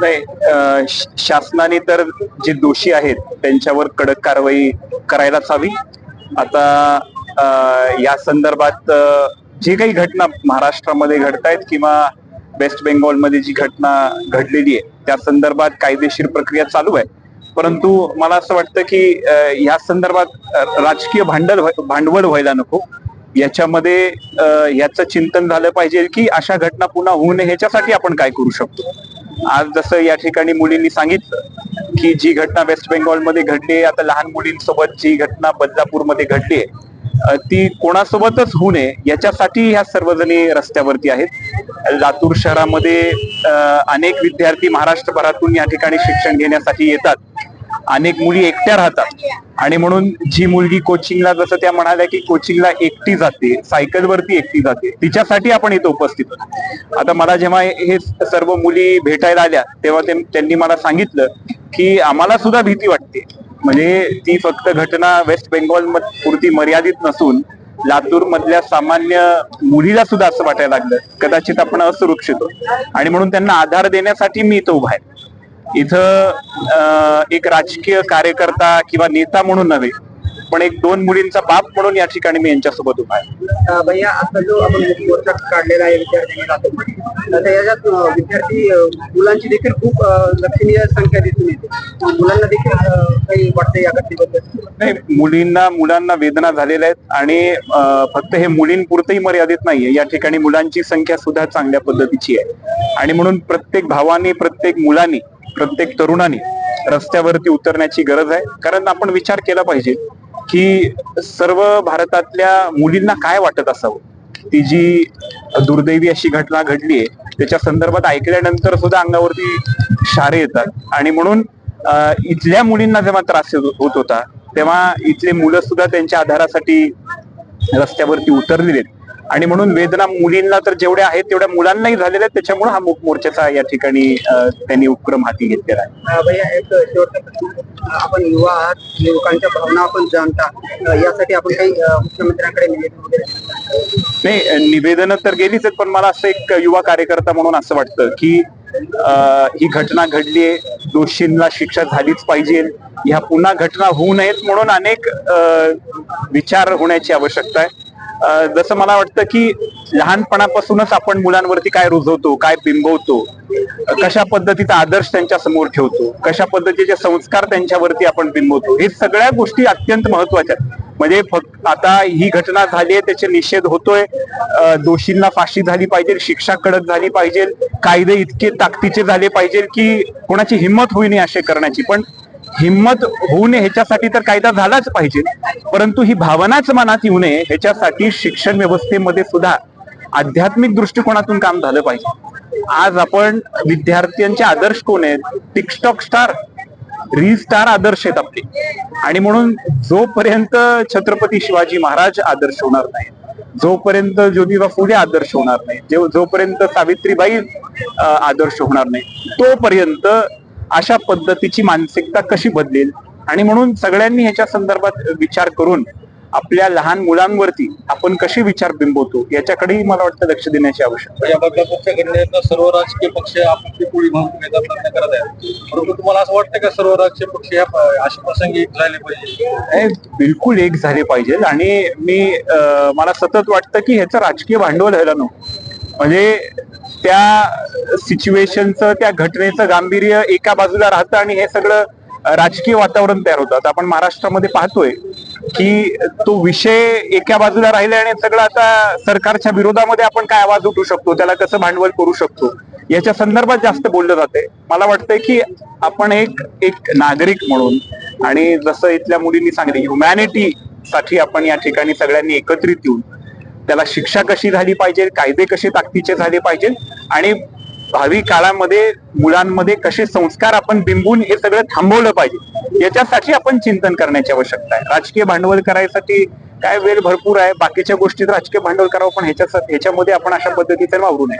नाही शासनाने तर जे दोषी आहेत त्यांच्यावर कडक कारवाई करायलाच हवी. आता या संदर्भात जे काही घटना महाराष्ट्रामध्ये घडत आहेत किंवा वेस्ट बेंगॉलमध्ये जी घटना घडलेली आहे त्या संदर्भात कायदेशीर प्रक्रिया चालू आहे. परंतु मला असं वाटतं की ह्या या संदर्भात राजकीय भांडल भांडवल व्हायला नको. याच्यामध्ये याचं चिंतन झालं पाहिजे की अशा घटना पुन्हा होऊ नये ह्याच्यासाठी आपण काय करू शकतो? आज जसं या ठिकाणी मुलींनी सांगितलं की जी घटना वेस्ट बेंगॉलमध्ये घडली आहे आता लहान मुलींसोबत जी घटना बदलापूरमध्ये घडली आहे ती कोणासोबतच होऊ नये याच्यासाठी ह्या सर्वजणी रस्त्यावरती आहेत. लातूर शहरामध्ये अनेक विद्यार्थी महाराष्ट्रभरातून या ठिकाणी शिक्षण घेण्यासाठी येतात. अनेक मुली एकट्या राहतात. आणि म्हणून जी मुलगी कोचिंगला जसं त्या म्हणाल्या की कोचिंगला एकटी जाते सायकलवरती एकटी जाते तिच्यासाठी आपण इथं उपस्थित होतो. आता मला जेव्हा हे सर्व मुली भेटायला आल्या तेव्हा त्यांनी मला सांगितलं की आम्हाला सुद्धा भीती वाटते. म्हणजे ती फक्त घटना वेस्ट बेंगॉल पुरती मर्यादित नसून लातूर मधल्या सामान्य मुलीला सुद्धा असं वाटायला लागलं. कदाचित आपण असुरक्षित आहोत. आणि म्हणून त्यांना आधार देण्यासाठी मी इथं उभा आहे. इथं एक राजकीय कार्यकर्ता किंवा नेता म्हणून नव्हे पण एक दोन मुलींचा बाप म्हणून या ठिकाणी मी यांच्यासोबत उभा आहे. भैया आता जो आपण मोर्चा काढलेला आहे विद्यार्थ्यांनी याच्यात विद्यार्थी मुलांची देखील खूप लक्षणीय संख्या दिसून येते. मुलांना देखील काही वाटते या घटनेबद्दल नाही मुलींना मुलांना वेदना झालेल्या आहेत आणि फक्त हे मुलींपुरतही मर्यादित नाहीये. या ठिकाणी मुलांची संख्या सुद्धा चांगल्या पद्धतीची आहे. आणि म्हणून प्रत्येक भावानी प्रत्येक मुलांनी प्रत्येक तरुणाने रस्त्यावरती उतरण्याची गरज आहे. कारण आपण विचार केला पाहिजे की सर्व भारतातल्या मुलींना काय वाटत असावं? ती जी दुर्दैवी अशी घटना घडली आहे त्याच्या संदर्भात ऐकल्यानंतर सुद्धा अंगावरती शारे येतात. आणि म्हणून इथल्या मुलींना जेव्हा त्रास होत होत होता तेव्हा इथले मुलं सुद्धा त्यांच्या आधारासाठी रस्त्यावरती उतरलेले आहेत. आणि म्हणून वेदना मुलींना तर जेवढ्या आहेत तेवढ्या मुलांनाही झालेल्या आहेत. त्याच्यामुळे हा मूक मोर्चाचा या ठिकाणी त्यांनी उपक्रम हाती घेतलेला आहे. आपण युवा आहात युवकांच्या भावना आपण जाणता. यासाठी आपण काही मुख्यमंत्र्यांकडे नाही निवेदन तर गेलीच आहेत पण मला असं एक युवा कार्यकर्ता म्हणून असं वाटतं की ही घटना घडली आहे दोषींना शिक्षा झालीच पाहिजे. ह्या पुन्हा घटना होऊ नयेत म्हणून अनेक विचार होण्याची आवश्यकता आहे. जसं मला वाटतं की लहानपणापासूनच आपण मुलांवरती काय रुजवतो काय बिंबवतो कशा पद्धतीचा आदर्श त्यांच्यासमोर ठेवतो कशा पद्धतीचे संस्कार त्यांच्यावरती आपण बिंबवतो हे सगळ्या गोष्टी अत्यंत महत्त्वाच्या आहेत. म्हणजे फक्त आता ही घटना झाली आहे त्याचे निषेध होतोय. दोषींना फाशी झाली पाहिजे शिक्षा कडक झाली पाहिजे कायदे इतके ताकदीचे झाले पाहिजे की कोणाची हिंमत होई नाही असे करण्याची. पण हिंमत होऊ नये ह्याच्यासाठी तर कायदा झालाच पाहिजे. परंतु ही भावनाच मनात येऊ नये ह्याच्यासाठी शिक्षण व्यवस्थेमध्ये सुद्धा आध्यात्मिक दृष्टिकोनातून काम झालं पाहिजे. आज आपण विद्यार्थ्यांचे आदर्श कोण आहेत? टिकटॉक स्टार री स्टार आदर्श आहेत आपले. आणि म्हणून जोपर्यंत छत्रपती शिवाजी महाराज आदर्श होणार नाही जोपर्यंत ज्योतिबा फुले आदर्श होणार नाही जो- जोपर्यंत सावित्रीबाई आदर्श होणार नाही तोपर्यंत अशा पद्धतीची मानसिकता कशी बदलेल? आणि म्हणून सगळ्यांनी ह्याच्या संदर्भात विचार करून आपल्या लहान मुलांवरती आपण कसे विचार बिंबवतो याच्याकडेही मला वाटतं लक्ष देण्याची आवश्यकता सर्व राजकीय पक्ष करत आहेत. परंतु तुम्हाला असं वाटतं का सर्व राजकीय पक्ष अशा प्रसंगी एक झाले पाहिजे? हे बिलकुल एक झाले पाहिजे. आणि मी मला सतत वाटतं की ह्याचं राजकीय भांडवल व्हायला नको. म्हणजे त्या सिच्युएशनचं त्या घटनेचं गांभीर्य एका बाजूला राहतं आणि हे सगळं राजकीय वातावरण तयार होतं. आता आपण महाराष्ट्रामध्ये पाहतोय की तो विषय एका बाजूला राहिला आणि सगळं आता सरकारच्या विरोधामध्ये आपण काय आवाज उठू शकतो त्याला कसं भांडवल करू शकतो याच्या संदर्भात जास्त बोललं जाते मला वाटतंय की आपण एक एक नागरिक म्हणून आणि जसं इथल्या मुलींनी सांगितलं ह्युमॅनिटी साठी आपण या ठिकाणी सगळ्यांनी एकत्रित येऊन त्याला शिक्षा कशी झाली पाहिजे कायदे कसे ताकदीचे झाले पाहिजेत आणि भावी काळामध्ये मुलांमध्ये कसे संस्कार आपण बिंबून हे सगळं थांबवलं पाहिजे याच्यासाठी आपण चिंतन करण्याची आवश्यकता आहे. राजकीय भांडवल करायसाठी काय वेळ भरपूर आहे बाकीच्या गोष्टीत राजकीय भांडवल करावं पण ह्याच्या ह्याच्यामध्ये आपण अशा पद्धतीचं वावरू नये.